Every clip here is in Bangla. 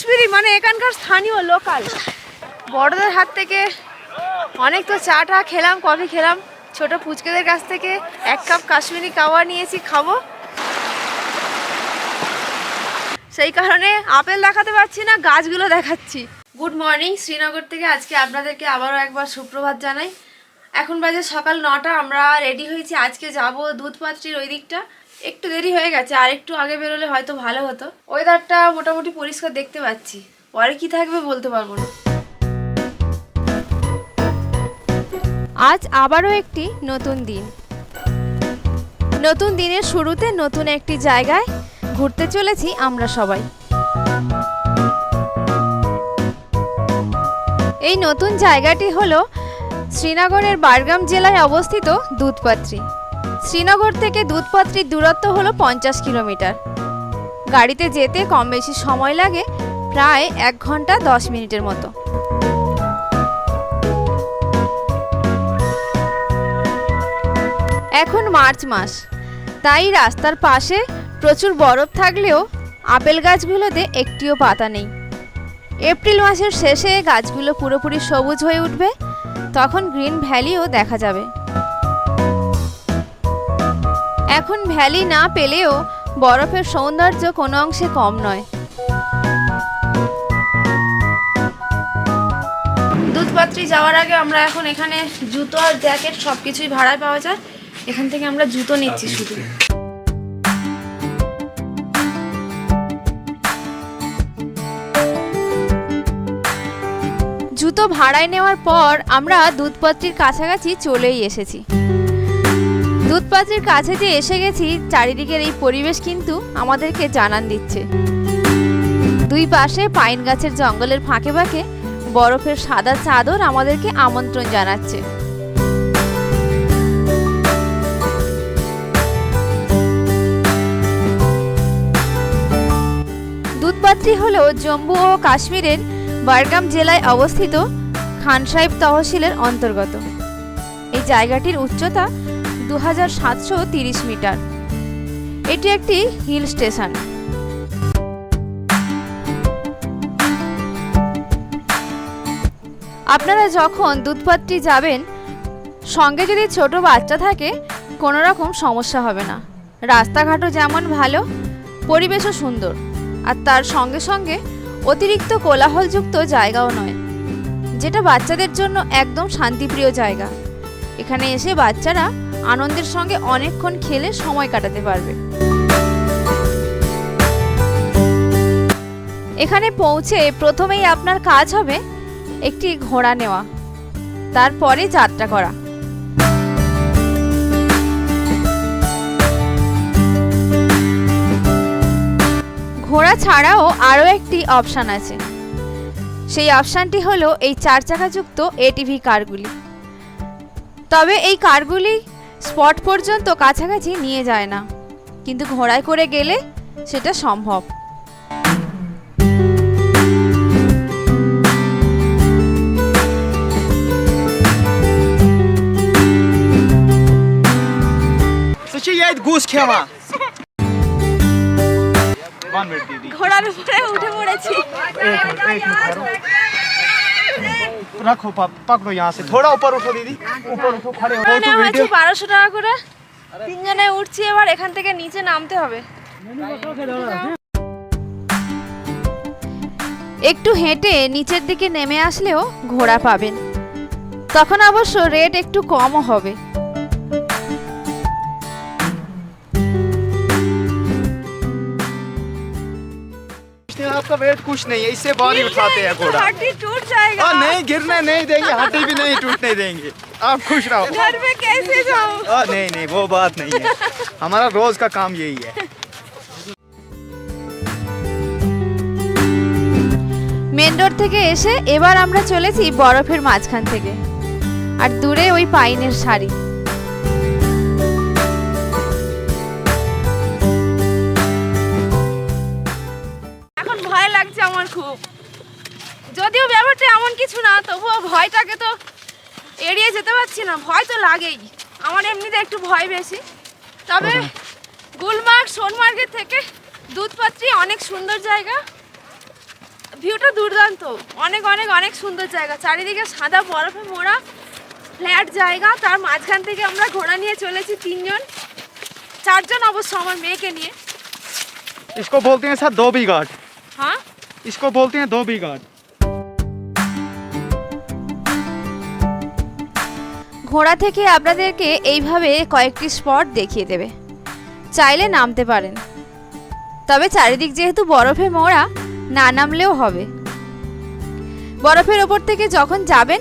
কাশ্মীরি মানে এখানকার স্থানীয় লোকাল। বড়দের হাত থেকে অনেক তো চা টা খেলাম, কফি খেলাম। ছোট ফুচকেদের কাছ থেকে এক কাপ কাশ্মীরি কাওয়া নিয়েছি, খাব। সেই কারণে আপেল দেখাতে পারছি না, গাছগুলো দেখাচ্ছি। গুড মর্নিং শ্রীনগর থেকে আজকে আপনাদেরকে আবারও একবার সুপ্রভাত জানাই। এখন বাজে সকাল নটা, আমরা রেডি হয়েছি, আজকে যাব দুধপাত্রির ওই দিকটা। একটু দেরি হয়ে গেছে, আর একটু আগে বেরোলে হয়তো ভালো হতো। ওয়েদারটা মোটামুটি পরিষ্কার দেখতে পাচ্ছি। পরে কি থাকবে বলতে পারব না। আজ আবারও একটি নতুন দিন। নতুন দিনের শুরুতে নতুন একটি জায়গায় ঘুরতে চলেছি আমরা সবাই। এই নতুন জায়গাটি হলো শ্রীনগরের বারগাম জেলায় অবস্থিত দুধপাত্রি। শ্রীনগর থেকে দুধপাত্রির দূরত্ব হলো পঞ্চাশ কিলোমিটার। গাড়িতে যেতে কম বেশি সময় লাগে প্রায় এক ঘণ্টা দশ মিনিটের মতো। এখন মার্চ মাস। তাই রাস্তার পাশে প্রচুর বরফ থাকলেও আপেল গাছগুলোতে একটিও পাতা নেই। এপ্রিল মাসের শেষে গাছগুলো পুরোপুরি সবুজ হয়ে উঠবে, তখন গ্রিন ভ্যালিও দেখা যাবে। এখন ভ্যালি না পেলেও বরফের সৌন্দর্য কোনো অংশে কম নয়। দুধপাত্রি যাওয়ার আগে আমরা এখন এখানে জুতো আর জ্যাকেট সব কিছুই ভাড়ায় পাওয়া যায়। এখান থেকে আমরা জুতো নিচ্ছি শুধু। জুতো ভাড়ায় নেওয়ার পর আমরা দুধপাত্রির কাছাকাছি চলেই এসেছি। দুধপাত্রির কাছে যে এসে গেছি, চারিদিকের এই পরিবেশ কিন্তু আমাদেরকে জানান দিচ্ছে। দুই পাশে পাইন গাছের জঙ্গলের ফাঁকে ফাঁকে বরফের সাদা চাদর আমাদেরকে আমন্ত্রণ জানাচ্ছে। দুধপাত্রি হল জম্মু ও কাশ্মীরের বারগাম জেলায় অবস্থিত খান সাহেব তহসিলের অন্তর্গত। এই জায়গাটির উচ্চতা দু মিটার। এটি একটি হিল স্টেশন। আপনারা যখন দুধপাত্রি যাবেন, সঙ্গে যদি ছোট বাচ্চা থাকে কোনো রকম সমস্যা হবে না। রাস্তাঘাটও যেমন ভালো, পরিবেশও সুন্দর। আর তার সঙ্গে সঙ্গে অতিরিক্ত কোলাহলযুক্ত জায়গাও নয়, যেটা বাচ্চাদের জন্য একদম শান্তিপ্রিয় জায়গা। এখানে এসে বাচ্চারা আনন্দের সঙ্গে অনেকক্ষণ খেলে সময় কাটাতে পারবে। এখানে পৌঁছে প্রথমেই আপনার কাজ হবে একটি ঘোড়া নেওয়া, তারপরে যাত্রা করা। ঘোড়া ছাড়াও আরও একটি অপশান আছে। সেই অপশানটি হলো এই চার চাকাযুক্ত এটিভি কারগুলি। তবে এই কারগুলি স্পট পর্যন্ত কাছাকাছি নিয়ে যায় না কিন্তু ঘোড়ায় করে গেলে সেটা সম্ভব ঘোড়ার উপরে উঠে পড়েছি एक मिनट एक मिनट ठहरो रखो प- पकड़ो यहाँ से थोड़ा ऊपर उठो दीदी ऊपर उठो खड़े हो নেওয়া तो হয়েছে वीडियो বারোশো টাকা করে তিনজনে উঠছি এবার এখান থেকে নিচে নামতে হবে একটু হেঁটে নিচের দিকে নেমে আসলেও ঘোড়া পাবেন তখন অবশ্য রেট একটু কমও হবে आपका वेट कुछ नहीं है इससे बाहर ही उठाते हैं घोड़ा हड्डी टूट जाएगा और नहीं गिरने नहीं देंगे हड्डी भी नहीं टूटने देंगे आप खुश रहो घर में कैसे जाऊं और नहीं नहीं वो बात नहीं है हमारा रोज का काम यही है মেন রোড থেকে এসে এবার আমরা চলেছি বরফের মাঝখান থেকে আর দূরে ওই পাইনের শাড়ি তবুও ভয়টাকে তো এড়িয়ে যেতে পারছি না ভয় তো লাগেই আমার এমনিতে একটু ভয় বেশি তবে গুলমার্গ সোনমার্গের থেকে দুধপাত্রি অনেক সুন্দর জায়গা ভিউটা দুর্দান্ত অনেক অনেক অনেক সুন্দর জায়গা চারিদিকে সাদা বরফে মোড়া ফ্ল্যাট জায়গা তার মাঝখান থেকে আমরা ঘোড়া নিয়ে চলেছি তিনজন চারজন অবশ্য আমার মেয়েকে নিয়ে इसको बोलते हैं सर धोबी घाट হ্যাঁ इसको बोलते हैं धोबी घाट ঘোড়া থেকে আপনাদেরকে এইভাবে কয়েকটি স্পট দেখিয়ে দেবে। চাইলে নামতে পারেন। তবে চারিদিক যেহেতু বরফে মোড়া, না নামলেও হবে। বরফের ওপর থেকে যখন যাবেন,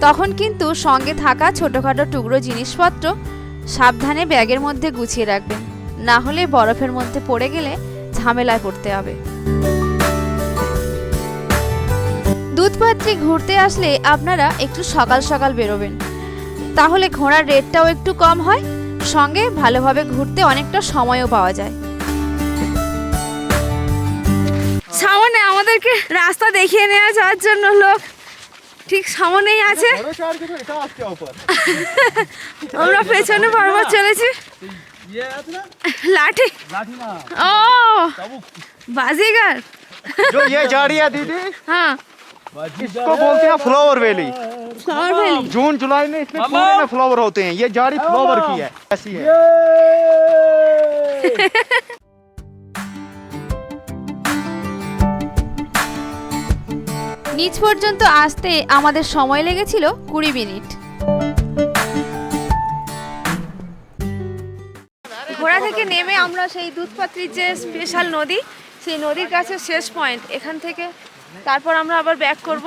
তখন কিন্তু সঙ্গে থাকা ছোটোখাটো টুকরো জিনিসপত্র সাবধানে ব্যাগের মধ্যে গুছিয়ে রাখবেন। না হলে বরফের মধ্যে পড়ে গেলে ঝামেলায় পড়তে হবে। দুধপাত্রি ঘুরতে আসলে আপনারা একটু সকাল সকাল বেরোবেন। তাহলে ঘোড়ার রেটটাও একটু কম হয় সঙ্গে ভালোভাবে ঘুরতে অনেকটা সময়ও পাওয়া যায়। সামনে আমাদেরকে রাস্তা দেখিয়ে নেওয়া যাওয়ার জন্য লোক ঠিক সামনেই আছে। আমরা পেছনে বারবার চলেছি। লাঠি। ও! বাজিগার। দিদি। হ্যাঁ। इसको बोलते हैं फ्लावर वैली ফ্লাওয়ার ভ্যালি जून जुलाई में इसमें पूरे में फ्लावर होते हैं ये जारी फ्लावर की है ऐसी है নিচ পর্যন্ত আসতে আমাদের সময় লেগেছিল কুড়ি মিনিট ঘোড়া থেকে নেমে আমরা সেই দুধপাত্রির যে স্পেশাল নদী সেই নদীর কাছে শেষ পয়েন্ট এখান থেকে তারপর আমরা আবার ব্যাক করব।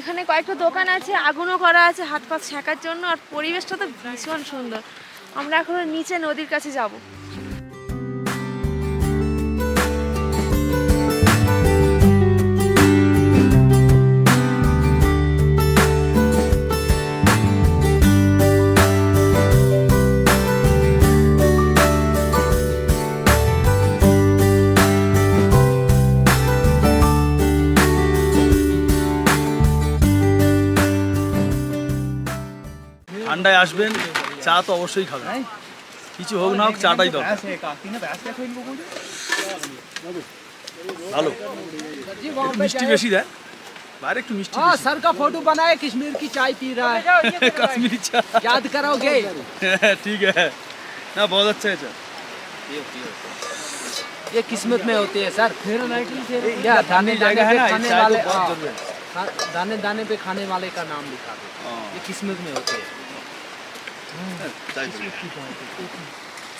এখানে কয়েকটা দোকান আছে, আগুনও করা আছে হাত পাত শেখার জন্য, আর পরিবেশটা তো ভীষণ সুন্দর। আমরা এখন নিচে নদীর কাছে যাব। ঠান্ডায় আসবেন চা তো অবশ্যই খাবেন কিছু হোক না হোক চাটাই দরকার ভালো একটু মিষ্টি বেশি দেয় বাইরে একটু মিষ্টি हाँ सर का फोटो बनाए कश्मीर की चाय पी रहा है বেশি। কাশ্মীরি চা याद करोगे ঠিক है না बहुत अच्छा है चা ये किस्मत में होती है सर क्या दाने दाने जगह है पे ना खाने चाय तो वाले बहुत हाँ, जरूरी है हाँ, दाने दाने पे खाने वाले का नाम लिखा दो हाँ, ये किस्मत में होती है চাই তো।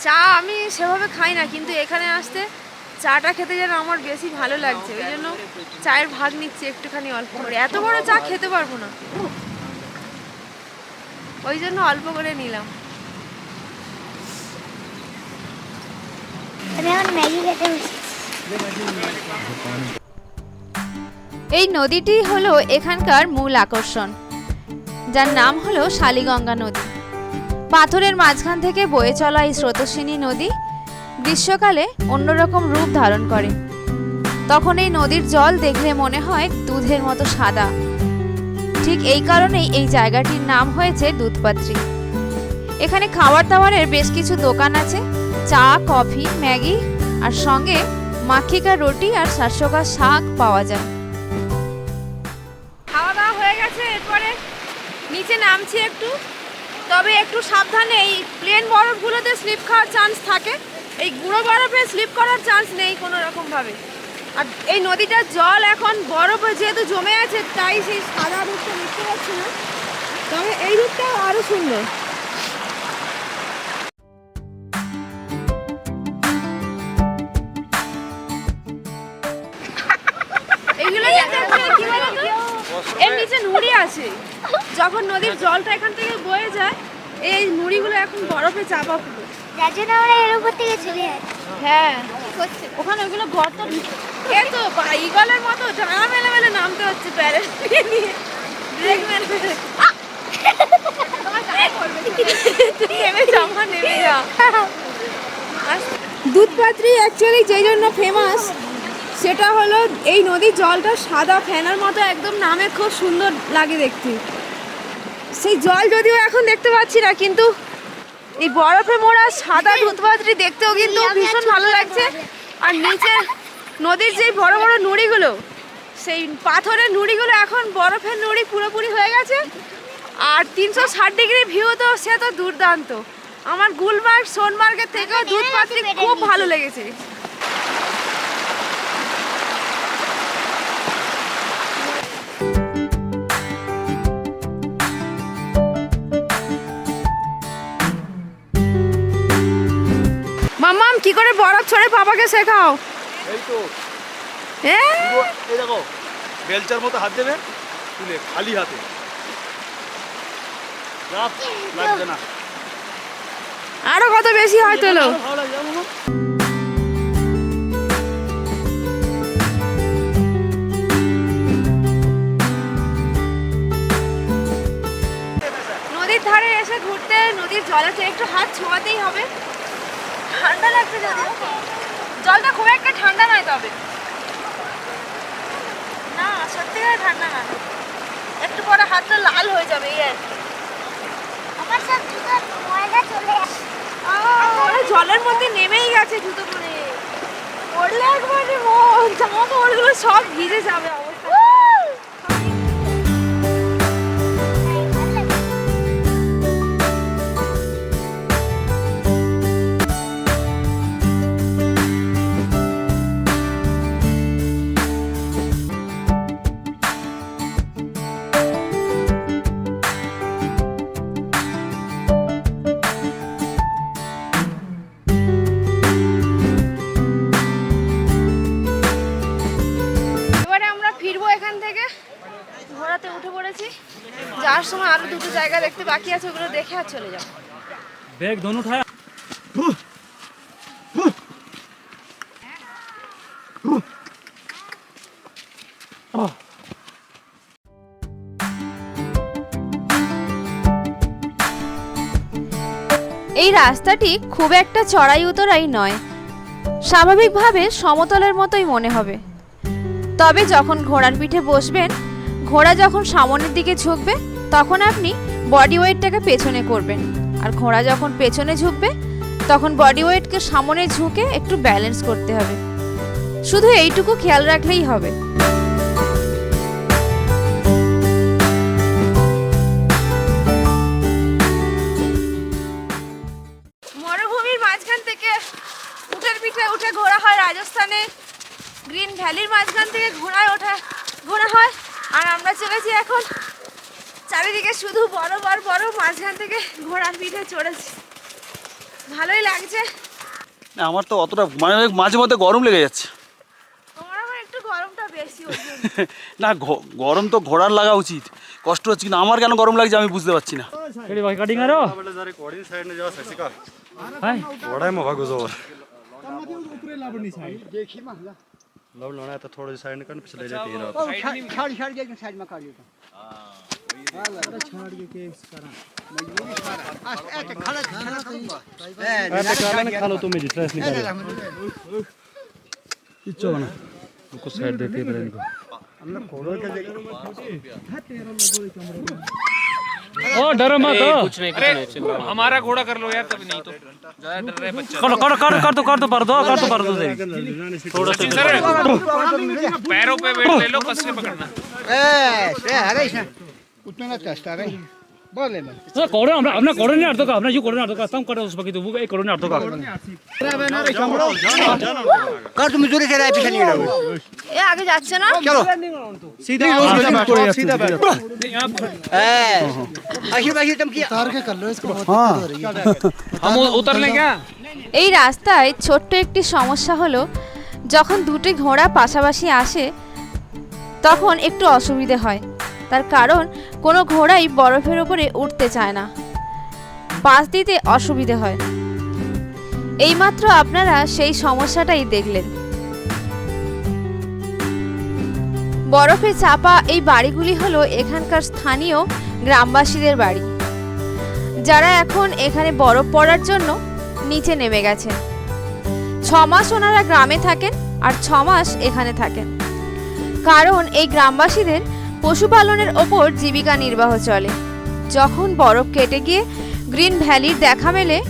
চা আমি সেভাবে খাই না কিন্তু এখানে আসতে চাটা খেতে যেন আমার বেশি ভালো লাগছে। ওই জন্য চায়ের ভাগ নিচ্ছি একটুখানি অল্প করে। এত বড় চা খেতে পারব না। ওই জন্য অল্প করে নিলাম। এই নদীটি হলো এখানকার মূল আকর্ষণ যার নাম হলো শালিগঙ্গা নদী। পাথরের মাঝখান থেকে বয়ে চলা এই স্রোতস্বিনী নদী গ্রীষ্মকালে অন্যরকম রূপ ধারণ করে। তখন এই নদীর জল দেখলে মনে হয় দুধের মতো সাদা। ঠিক এই কারণেই এই জায়গাটির নাম হয়েছে দুধপাত্রী। এখানে খাবার দাবারের বেশ কিছু দোকান আছে। চা, কফি, ম্যাগি আর সঙ্গে মাখিকা রুটি আর শাসকা শাক পাওয়া যায়। খাওয়া দাওয়া হয়ে গেছে, এরপরে নিচে নামছি একটু। তবে একটু সাবধানে, এই প্লেন বরফগুলোতে স্লিপ খাওয়ার চান্স থাকে। এই গুঁড়ো বরফে স্লিপ করার চান্স নেই কোনো রকমভাবে। আর এই নদীটার জল এখন বরফে যেহেতু জমে আছে, তাই সেই সাদা রূপটা দেখতে পাচ্ছি না। তবে এই রূপটা আরও সুন্দর। যখন নদীর জলটা এখান থেকে বয়ে যায় এই মুড়িগুলো এখন বরফে চাপা পুরো। যার জন্য আমরা এর উপর থেকে চলে যাচ্ছি হ্যাঁ। ওখানে ওগুলো গর্ত এ তো ইগলের মতো ডাঙা মেলে মেলে নামতে হচ্ছে প্যারেন্ট নিয়ে। ব্রেক নেমে যা। দুধপাত্রি অ্যাকচুয়ালি যেই জন্য ফেমাস সেটা হলো এই নদীর জলটা সাদা ফেনার মতো একদম নামে খুব সুন্দর লাগে দেখতে। সেই জল যদিও এখন দেখতে পাচ্ছি না কিন্তু এই বরফে মোড়া সাদা দুধপাত্রি দেখতেও কিন্তু ভীষণ ভালো লাগছে। আর নিচে নদীর যে বড় বড় নুড়িগুলো সেই পাথরের নুড়িগুলো এখন বরফের নুড়ি পুরোপুরি হয়ে গেছে। আর তিনশো ষাট ডিগ্রি ভিউ তো সে তো দুর্দান্ত। আমার গুলমার্গ সোনমার্গের থেকেও দুধ পাত্রি খুব ভালো লেগেছে। বরফ ছড়ে পাপাকে শেখাও। এই তো। এই দেখো বেলচার মতো হাত দেবে তুলে খালি হাতে। লাগবে না। আরও কত বেশি হয় লাগবে মামা নদীর ধারে এসে ঘুরতে নদীর জলেতে একটু হাত ছোঁয়াতেই হবে। ঠান্ডা লাগছে যদি? জলটা খুব একটা ঠান্ডা নয় তবে। না সত্যি সত্যিকার ঠান্ডা না। একটু পরে হাতটা লাল হয়ে যাবে এই আর কি। আমার সব জুতো ময়লা চলে জলের মধ্যে নেমেই গেছে জুতো পরে পড়লে একবারে মন জামা কাপড়গুলো সব ভিজে যাবে। দেখতে বাকি আছে ওগুলো দেখে আর চলে যাও ব্যাগ দোন উঠায় এই রাস্তাটি খুব একটা চড়াই উতরাই নয়। স্বাভাবিকভাবে সমতলের মতোই মনে হবে। তবে যখন ঘোড়ার পিঠে বসবেন ঘোড়া যখন সামনের দিকে ঝুঁকবে তখন আপনি বডি ওয়েটটাকে পেছনে করবেন। আর ঘোড়া যখন পেছনে ঝুঁকবে, তখন বডি ওয়েটকে সামনে ঝুঁকে একটু ব্যালেন্স করতে হবে। শুধু এইটুকু খেয়াল রাখলেই হবে। মরুভূমির মাঝখান থেকে উটের পিঠে উঠে ঘোরা হয় রাজস্থানে। গ্রিন ভ্যালির মাঝখান থেকে ঘোড়ায় ওঠা, ঘোরা হয়। আর আমরা চলেছি এখন চারিদিকে শুধু বড় বড় বড় মাঝখান থেকে ঘোড়ার পিঠে চড়েছি ভালোই লাগছে না আমার তো অতটা মানে মাঝে মধ্যে গরম লেগে যাচ্ছে তোমার আমার একটু গরমটা বেশি ওই জন্য। না ঘ- গরম তো ঘোড়ার লাগা উচিত কষ্ট হচ্ছে কিন্তু আমার কেন গরম লাগছে আমি বুঝতে পারছি না केड़ी भाई कटिंग करो हाय छाड़ छाड़ के साइड में काट देता हैं डरो मत कुछ नहीं हमारा घोड़ा कर लो यार तभी नहीं तो ज़्यादा डर रहे करो करो करो कर दो कर दो दो कर दो दो थोड़ा सा पैरों पे वेट ले लो कस पकड़ना ना चस्ता गई बोले मैं না করে আমরা আমরা করে নি আর তো আমরা ইউ করে না আর তো কাস্টম করে উস বাকি তো এই করে না আর তো कर तुम जोरे से राय पीछे नहीं रहो এ আগে যাচ্ছে না चलो सीधा सीधा आशिर आशिर तुम किया हम उतर लें क्या এই রাস্তায় ছোট্ট একটি সমস্যা হলো যখন দুটি ঘোড়া পাশাপাশি আসে তখন একটু অসুবিধে হয় তার কারণ কোনো ঘোড়াই বরফের ওপরে উঠতে চায় না। পাশ দিতে অসুবিধে হয়। এইমাত্র আপনারা সেই সমস্যাটাই দেখলেন। বরফে চাপা এই বাড়িগুলি হলো এখানকার স্থানীয় গ্রামবাসীদের বাড়ি। যারা এখন এখানে বরফ পড়ার জন্য নিচে নেমে গেছেন ছ মাস ওনারা গ্রামে থাকেন আর ছ মাস এখানে থাকেন। কারণ এই গ্রামবাসীদের পশুপালনের ওপর জীবিকা নির্বাহ চলে। যখন বরফ কেটে গিয়ে গ্রিন ভ্যালির দেখা মেলে,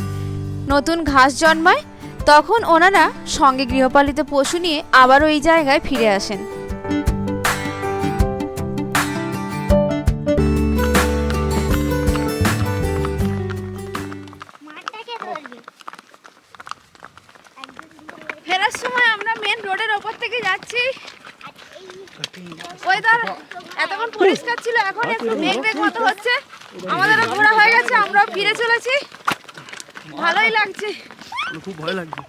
নতুন ঘাস জন্মায়, তখন ওনারা সঙ্গে গৃহপালিত পশু নিয়ে আবারও এই জায়গায় ফিরে আসেন। খুব ভয় লাগছে।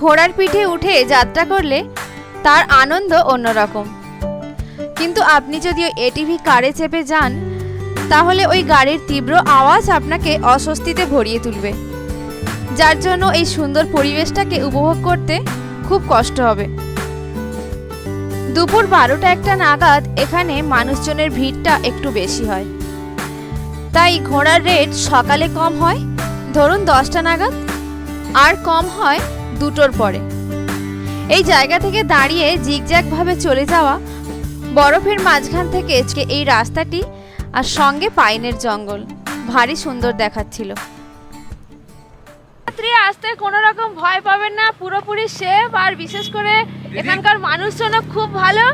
ঘোড়ার পিঠে উঠে যাত্রা করলে তার আনন্দ অন্যরকম। কিন্তু আপনি যদি ওই এটিভি কারে চেপে যান, তাহলে ওই গাড়ির তীব্র আওয়াজ আপনাকে অস্বস্তিতে ভরিয়ে তুলবে। যার জন্য এই সুন্দর পরিবেশটাকে উপভোগ করতে খুব কষ্ট হবে। দুপুর বারোটা একটা নাগাদ এখানে মানুষজনের ভিড়টা একটু বেশি হয়। তাই ঘোড়ার রেট সকালে কম হয়, ধরুন দশটা নাগাদ, আর কম হয় দুটোর পরে। এই জায়গা থেকে দাঁড়িয়ে জিগজ্যাগভাবে চলে যাওয়া বরফের মাঝখান থেকে এই রাস্তাটি আর সঙ্গে পাইনের জঙ্গল। ভারী সুন্দর দেখাচ্ছিল। রাত্রি আসতে কোনো রকম ভয় পাবেন না পুরোপুরি সেফ আর বিশেষ করে এখানকার মানুষজনও খুব ভালো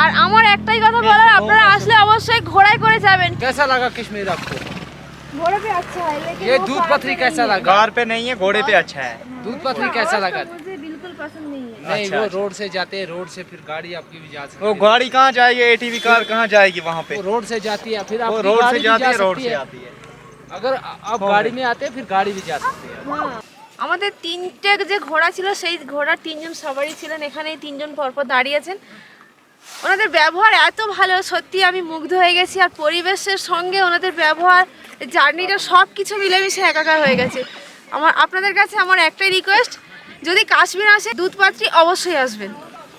আর আমার একটাই কথা বলার আপনারা আসলে অবশ্যই ঘোড়ায় করে যাবেন कैसा लगा कश्मीर आपको ঘোড়া पे अच्छा है लेकिन ये वो दूध पहाड़ पथरी पे कैसा नहीं है। लगा कार पे नहीं है घोड़े पे अच्छा है दूध पथरी कैसा लगा मुझे बिल्कुल पसंद नहीं है नहीं अच्छा, वो अच्छा। रोड से जाते हैं रोड से फिर गाड़ी आपकी भी जा सकती वो है गाड़ी कहाँ जाएगी एटीवी कार कहाँ जाएगी वहाँ पे वो रोड से जाती है फिर वो आपकी रोड गाड़ी से भी जाती जा है रोड सकती से है आती है अगर आप गाड़ी में आते हैं फिर गाड़ी भी जा सकती है আমাদের তিনটে যে ঘোড়া ছিল সেই ঘোড়ার তিনজন সবারই ছিলেন এখানে এই তিনজন পরপর দাঁড়িয়েছেন ওনাদের ব্যবহার এত ভালো সত্যি আমি মুগ্ধ হয়ে গেছি আর পরিবেশের সঙ্গে ওনাদের ব্যবহার জার্নিটা সব কিছু মিলেমিশে একাকার হয়ে গেছে আমার আপনাদের কাছে আমার একটাই রিকোয়েস্ট যদি কাশ্মীর আসে দুধ পাত্রী অবশ্যই আসবেন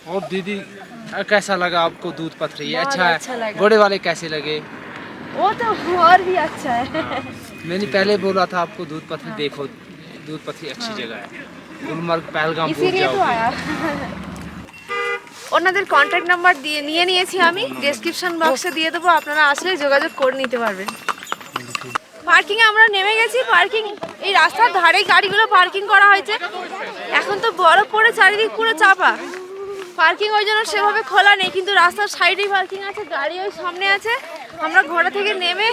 और दीदी अ, कैसा लगा आपको दूध पथरी ये बहुत अच्छा है अच्छा लगा। घोड़े वाले कैसे लगे ও তো और भी अच्छा है मैंने पहले बोला था आपको दूध पथरी देखो दूध पथरी अच्छी जगह है गुलमर्ग पहलगाम भूल इसीलिए तो जाओ आया ওনাদের কন্ট্যাক্ট নাম্বার দিয়ে নিয়ে নিয়েছি আমি ডেসক্রিপশন বক্সে দিয়ে দেবো আপনারা আসলে যোগাযোগ করে নিতে পারবেন পার্কিং আমরা নেমে গেছি পার্কিং এই রাস্তার ধারেই গাড়িগুলো পার্কিং করা হয়েছে এখন তো বরফ পড়ে চারিদিক পুরো চাপা পার্কিং ওই জন্য সেভাবে খোলা নেই কিন্তু রাস্তার সাইডেই পার্কিং আছে গাড়ি ওই সামনে আছে আমরা ঘোড়া থেকে নেমে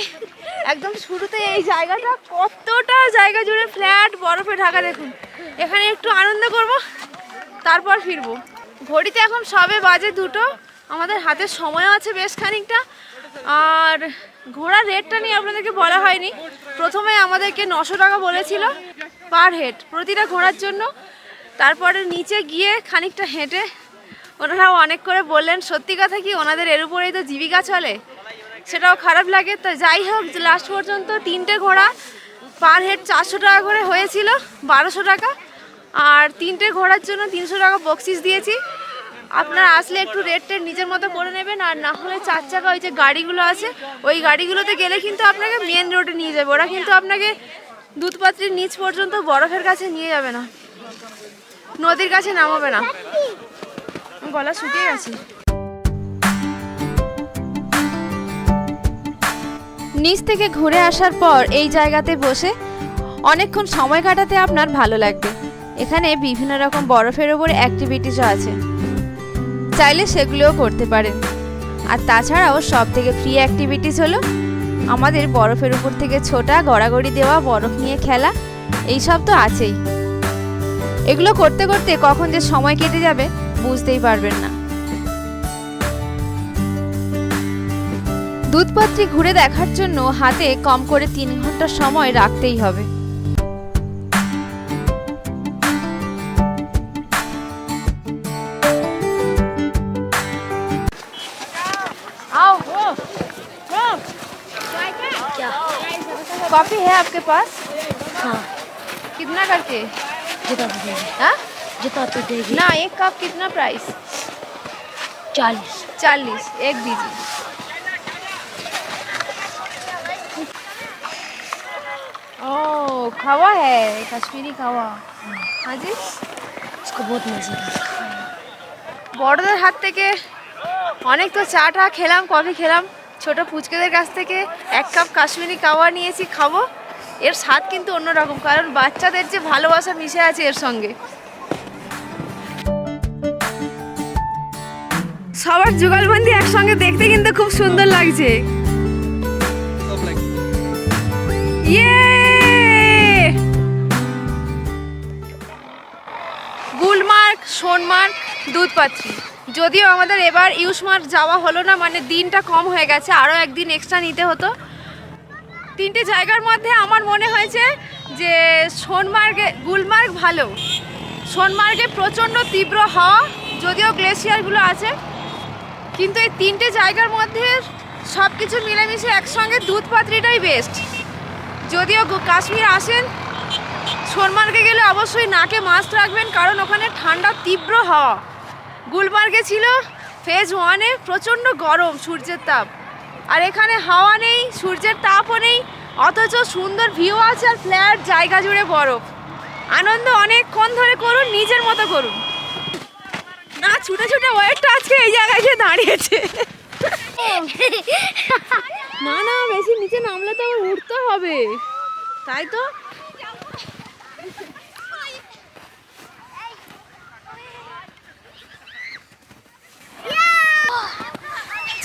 একদম শুরুতে এই জায়গাটা কতটা জায়গা জুড়ে ফ্ল্যাট বরফে ঢাকা দেখুন। এখানে একটু আনন্দ করব, তারপর ফিরবো। ঘড়িতে এখন সবে বাজে দুটো, আমাদের হাতে সময়ও আছে বেশ খানিকটা। আর ঘোড়ার রেটটা নিয়ে আপনাদেরকে বলা হয়নি। প্রথমে আমাদেরকে নশো টাকা বলেছিল পার হেড প্রতিটা ঘোড়ার জন্য। তারপরে নিচে গিয়ে খানিকটা হেঁটে, ওনারাও অনেক করে বললেন, সত্যি কথা কি, ওনাদের এর উপরেই তো জীবিকা চলে? সেটাও খারাপ লাগে। তো যাই হোক লাস্ট পর্যন্ত তিনটে ঘোড়া পার হেড চারশো টাকা করে হয়েছিল, বারোশো টাকা। আর তিনটে ঘোড়ার জন্য তিনশো টাকা বকশিস দিয়েছি। আপনারা আসলে একটু রেট টেট নিজের মতো করে নেবেন, আর না হলে চার চাকা ওই যে গাড়িগুলো আছে, ওই গাড়িগুলোতে গেলে কিন্তু আপনাকে মেন রোডে নিয়ে যাবে। ওরা কিন্তু আপনাকে দুধপাত্রির নিচ পর্যন্ত বরফের কাছে নিয়ে যাবে না। নদীর কাছে নামাবে না। গলা শুকিয়ে গেছে। নিচ থেকে ঘুরে আসার পর এই জায়গাতে বসে অনেকক্ষণ সময় কাটাতে আপনার ভালো লাগবে। এখানে বিভিন্ন রকম বরফের ওপরে অ্যাক্টিভিটিসও আছে। চাইলে সেগুলোও করতে পারেন। আর তাছাড়াও সব থেকে ফ্রি অ্যাক্টিভিটিস হলো আমাদের বরফের উপর থেকে ছোটা গড়াগড়ি দেওয়া, বরফ নিয়ে খেলা, এইসব তো আছেই। এগুলো করতে করতে কখন যে সময় কেটে যাবে বুঝতেই পারবেন না। দুধপাত্রী ঘুরে দেখার জন্য হাতে কম করে তিন ঘন্টা সময় রাখতেই হবে आओ क्या कॉफी है आपके पास हाँ कितना करके जितना तो देगी हाँ जितना तो देगी ना एक कप कितना प्राइस चालीस चालीस एक दीजिए ओ खावा है कश्मीरी खावा हाँ जी उसको बहुत मजा বড়দের হাত থেকে অনেক তো চা টা খেলাম কফি খেলাম। ছোট পুচকেদের কাছ থেকে এক কাপ কাশ্মীরি কাওয়া নিয়েছি খাব। এর স্বাদ কিন্তু অন্যরকম কারণ বাচ্চাদের যে ভালোবাসা মিশে আছে এর সঙ্গে। সবার যুগলবন্দি একসঙ্গে দেখতে কিন্তু খুব সুন্দর লাগছে। ইয়ে! সোনমার্গ, দুধপাত্রি। যদিও আমাদের এবার ইউসমার্গ যাওয়া হলো না মানে দিনটা কম হয়ে গেছে, আরও একদিন এক্সট্রা নিতে হতো। তিনটে জায়গার মধ্যে আমার মনে হয়েছে যে সোনমার্গে, গুলমার্গ ভালো। সোনমার্গে প্রচণ্ড তীব্র হাওয়া, যদিও গ্লেশিয়ারগুলো আছে, কিন্তু এই তিনটে জায়গার মধ্যে সব কিছু মিলেমিশে একসঙ্গে দুধপাত্রিটাই বেস্ট যদিও কাশ্মীর আসেন সোনমার্গে গেলে অবশ্যই নাকে মাস্ক রাখবেন, কারণ ওখানে ঠান্ডা তীব্র হাওয়া। গুলমার্গে ছিল ফেজ ওয়ানে প্রচণ্ড গরম, সূর্যের তাপ। আর এখানে হাওয়া নেই, সূর্যের তাপও নেই, অথচ সুন্দর ভিউ আছে আর ফ্ল্যাট জায়গা জুড়ে বরফ। আনন্দ অনেকক্ষণ ধরে করুন, নিজের মতো করুন। না, ছুটে ছুটে ওয়েটটা আজকে এই জায়গায় এসে দাঁড়িয়েছে। না না, বেশি নিচে নামলে তো আবার উঠতে হবে। তাই তো?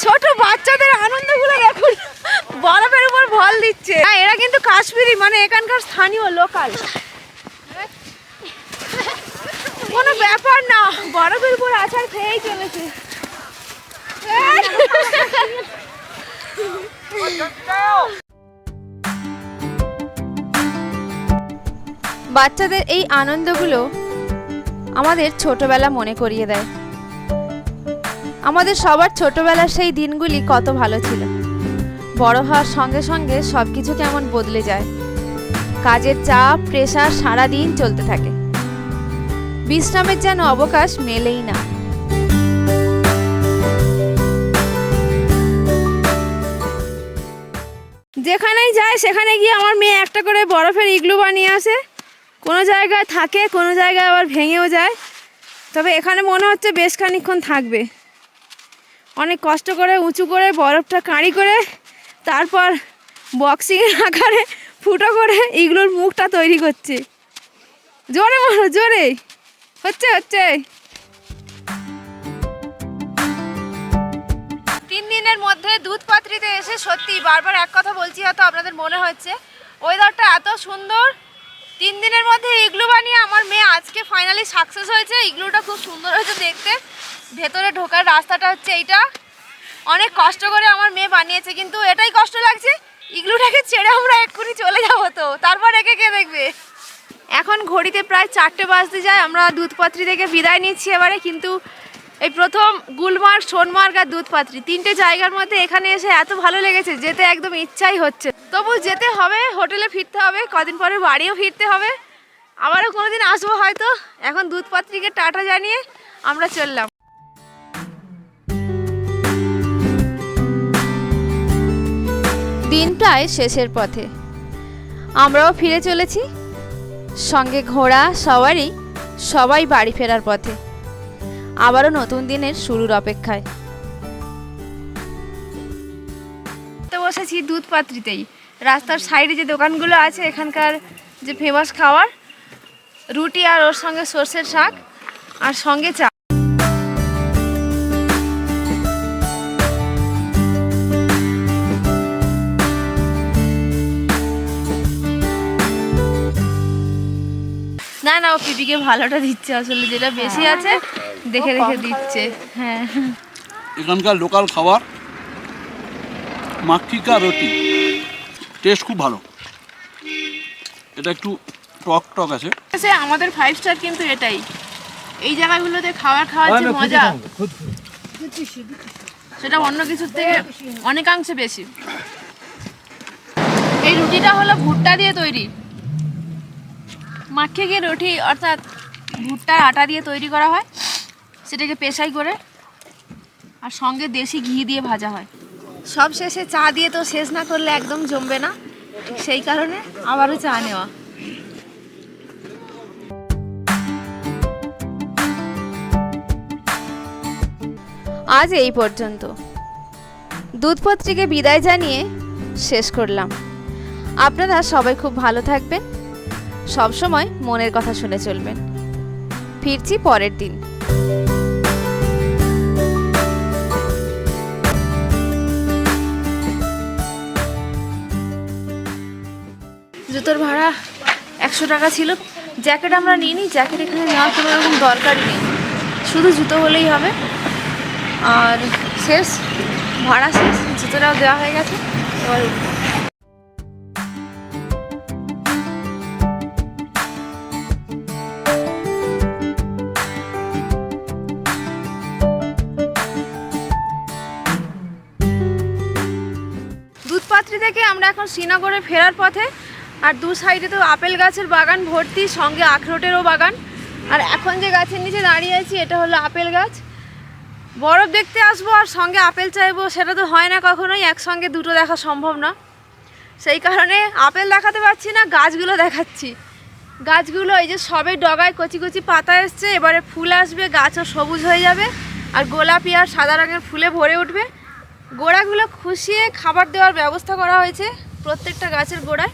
ছোট বাচ্চাদের আনন্দগুলো দেখুন বরফের উপর ভল দিচ্ছে। হ্যাঁ এরা কিন্তু কাশ্মীরি মানে এখানকার স্থানীয় লোকাল। কোনো ব্যাপার না, বরফের উপর আছাড় খেয়েই চলেছে। বাচ্চাদের এই আনন্দগুলো আমাদের ছোটবেলা মনে করিয়ে দেয়। আমাদের সবার ছোটবেলার সেই দিনগুলি কত ভালো ছিল। বড় হওয়ার সঙ্গে সঙ্গে সব কিছু কেমন বদলে যায়। কাজের চাপ প্রেশার সারা দিন চলতে থাকে। বিশ্রামের যেন অবকাশ মেলেই না। যেখানেই যায়, সেখানে গিয়ে আমার মেয়ে একটা করে বরফের ইগলু বানিয়ে আসে। কোনো জায়গায় থাকে, কোনো জায়গায় আবার ভেঙেও যায়। তবে এখানে মনে হচ্ছে বেশ খানিকক্ষণ থাকবে। অনেক কষ্ট করে, উঁচু করে, বরফটা কাঁড়ি করে, তারপর বক্সিং আকারে ফুটো করে ইগলুর মুখটা তৈরি করছে। জোরে মারো জোরে। হচ্ছে হচ্ছে। তিন দিনের মধ্যে দুধ পাত্রিতে এসে সত্যি বারবার এক কথা বলছি, হয়তো আপনাদের মনে হচ্ছে ওয়েদারটা এত সুন্দর তিন দিনের মধ্যে ইগলু বানিয়ে আমার মেয়ে আজকে ফাইনালি সাকসেস হয়েছে। ইগলুটা খুব সুন্দর হয়েছে দেখতে। ভেতরে ঢোকার রাস্তাটা হচ্ছে এইটা। অনেক কষ্ট করে আমার মেয়ে বানিয়েছে, কিন্তু এটাই কষ্ট লাগছে। ইগলুটাকে ছেড়ে আমরা এক্ষুনি চলে যাব তো। তারপর একে কে দেখবে? এখন ঘড়িতে প্রায় চারটে বাজতে যায়, আমরা দুধপাত্রি থেকে বিদায় নিচ্ছি এবারে, কিন্তু এই প্রথম গুলমার্গ, সোনমার্গ আর দুধপাত্রি। তিনটে জায়গার মধ্যে এখানে এসে এত ভালো লেগেছে, যেতে একদম ইচ্ছাই হচ্ছে। তবু যেতে হবে, হোটেলে ফিরতে হবে, কদিন পরে বাড়িও ফিরতে হবে। আবারও কোনোদিন আসব হয়তো। এখন দুধপাত্রীকে টাটা জানিয়ে আমরা চললাম। দিন প্রায় শেষের পথে। আমরাও ফিরে চলেছি। সঙ্গে ঘোড়া সবারই সবাই বাড়ি ফেরার পথে। আবারও নতুন দিনের শুরুর অপেক্ষায়। বসেছি দুধ পাত্রিতেই। রাস্তার সাইডে যে দোকানগুলো আছে, এখানকার যে ফেমাস খাবার রুটি আর ওর সঙ্গে সর্ষের শাক আর সঙ্গে চা। না না, ও পিপিকে ভালোটা দিচ্ছে, আসলে যেটা বেশি আছে দেখে দেখে দিচ্ছে। হ্যাঁ। এখানকার লোকাল খাবার মাক্কি কা রুটি। টেস্ট খুব ভালো। এটা একটু টক টক আছে। সে আমাদের ফাইভ স্টার কিন্তু এটাই। এই জায়গাগুলোতে খাবার খাওয়ার যে মজা। সেটা অন্য কিছুর থেকে অনেকাংশে বেশি। এই রুটিটা হলো ভুট্টা দিয়ে তৈরি। মাখে গিয়ে রুটি অর্থাৎ ভুট্টার আটা দিয়ে তৈরি করা হয়। সেটাকে পেশাই করে আর সঙ্গে দেশি ঘি দিয়ে ভাজা হয়। সব শেষে চা দিয়ে তো শেষ না করলে একদম জমবে না। সেই কারণে আবারও চা নেওয়া। আজ এই পর্যন্ত। দুধপত্রীকে বিদায় জানিয়ে শেষ করলাম। আপনারা সবাই খুব ভালো থাকবেন। সবসময় মনের কথা শুনে চলবেন। ফিরছি পরের দিন। জুতোর ভাড়া একশো টাকা ছিল। জ্যাকেট আমরা নিই নি জ্যাকেট এখানে নেওয়ার কোনো রকম দরকারই নেই। শুধু জুতো হলেই হবে। আর শেষ, ভাড়া শেষ, জুতোটাও দেওয়া হয়ে গেছে। এবার। দুধপাত্রি থেকে আমরা এখন শ্রীনগরে ফেরার পথে আর দু সাইডে তো আপেল গাছের বাগান, ভর্তি, সঙ্গে আখরোটেরও বাগান। আর এখন যে গাছের নিচে দাঁড়িয়ে আছি, এটা হলো আপেল গাছ। বরফ দেখতে আসব আর সঙ্গে আপেল চাইব, সেটা তো হয় না কখনোই, একসঙ্গে দুটো দেখা সম্ভব না। সেই কারণে আপেল দেখাতে পারছি না, গাছগুলো দেখাচ্ছি। গাছগুলো এই যে সবে ডগায় কচি কচি পাতা এসছে, এবারে ফুল আসবে, গাছও সবুজ হয়ে যাবে, আর গোলাপি আর সাদা রঙের ফুলে ভরে উঠবে। গোড়াগুলো খুশিয়ে খাবার দেওয়ার ব্যবস্থা করা হয়েছে প্রত্যেকটা গাছের গোড়ায়।